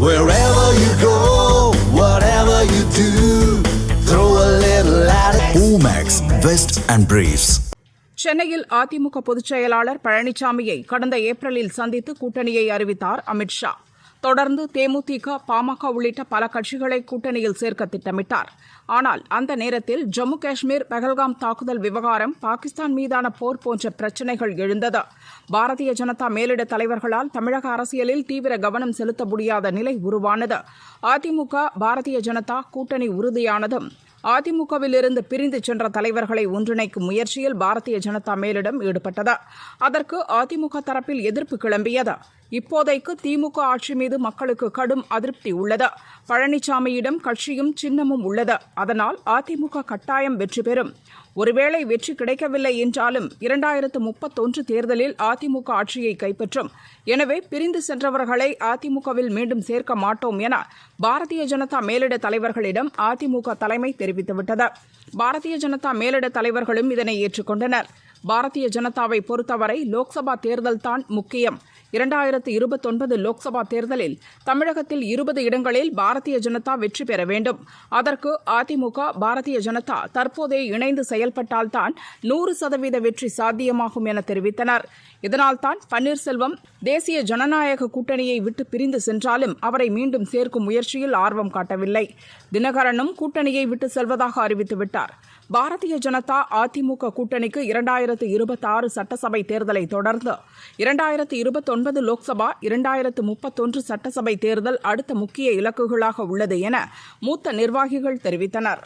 Wherever you go, whatever you do, throw a little at it. Omax, Vest and Briefs. சென்னையில் அதிமுக பொதுச் செயலாளர் பழனிசாமியை கடந்த ஏப்ரலில் சந்தித்து கூட்டணியை அறிவித்தார் அமித் ஷா தொடர்ந்து தேமுதிக பாமக உள்ளிட்ட பல கட்சிகளை கூட்டணியில் சேர்க்க திட்டமிட்டார். ஆனால் அந்த நேரத்தில் ஜம்மு காஷ்மீர் பஹல்காம் தாக்குதல் விவகாரம் பாகிஸ்தான் மீதான போர் போன்ற பிரச்சினைகள் எழுந்தது. பாரதிய ஜனதா மேலிட தலைவர்களால் தமிழக அரசியலில் தீவிர கவனம் செலுத்த முடியாத நிலை உருவானது. அதிமுக பாரதிய ஜனதா கூட்டணி உறுதியானதும் அதிமுகவிலிருந்து பிரிந்து சென்ற தலைவர்களை ஒன்றிணைக்கும் முயற்சியில் பாரதிய ஜனதா மேலிடம் ஈடுபட்டது. அதற்கு அதிமுக தரப்பில் எதிர்ப்பு கிளம்பியது. இப்போதைக்கு திமுக ஆட்சி மீது மக்களுக்கு கடும் அதிருப்தி உள்ளது. பழனிசாமியிடம் கட்சியும் சின்னமும் உள்ளது. அதனால் அதிமுக கட்டாயம் வெற்றி பெறும். ஒருவேளை வெற்றி கிடைக்கவில்லை என்றாலும் இரண்டாயிரத்து முப்பத்தொன்று தேர்தலில் அதிமுக ஆட்சியை கைப்பற்றும். எனவே பிரிந்து சென்றவர்களை அதிமுகவில் மீண்டும் சேர்க்க மாட்டோம் என பாரதிய ஜனதா மேலிட தலைவர்களிடம் அதிமுக தலைமை தெரிவித்துவிட்டது. பாரதிய ஜனதா மேலிட தலைவர்களும் இதனை ஏற்றுக்கொண்டனர். பாரதிய ஜனதாவை பொறுத்தவரை லோக்சபா தேர்தல்தான் முக்கியம். இரண்டாயிரத்து இருபத்தொன்பது லோக்சபா தேர்தலில் தமிழகத்தில் இருபது இடங்களில் பாரதிய ஜனதா வெற்றி பெற வேண்டும். அதற்கு அதிமுக பாரதிய ஜனதா தற்போதே இணைந்து செயல்பட்டால்தான் நூறு சதவீத வெற்றி சாத்தியமாகும் என தெரிவித்தனர். இதனால்தான் பன்னீர்செல்வம் தேசிய ஜனநாயக கூட்டணியை விட்டு பிரிந்து சென்றாலும் அவரை மீண்டும் சேர்க்கும் முயற்சியில் ஆர்வம் காட்டவில்லை. தினகரனும் கூட்டணியை விட்டு செல்வதாக அறிவித்துவிட்டார் பாரதிய ஜனதா அதிமுக கூட்டணிக்கு இரண்டாயிரத்து இருபத்தாறு சட்டசபை தேர்தலை தொடர்ந்து இரண்டாயிரத்து ஒன்பது லோக்சபா இரண்டாயிரத்து முப்பத்தொன்று சட்டசபை தேர்தல் அடுத்த முக்கிய இலக்குகளாக உள்ளது என மூத்த நிர்வாகிகள் தெரிவித்தனர்.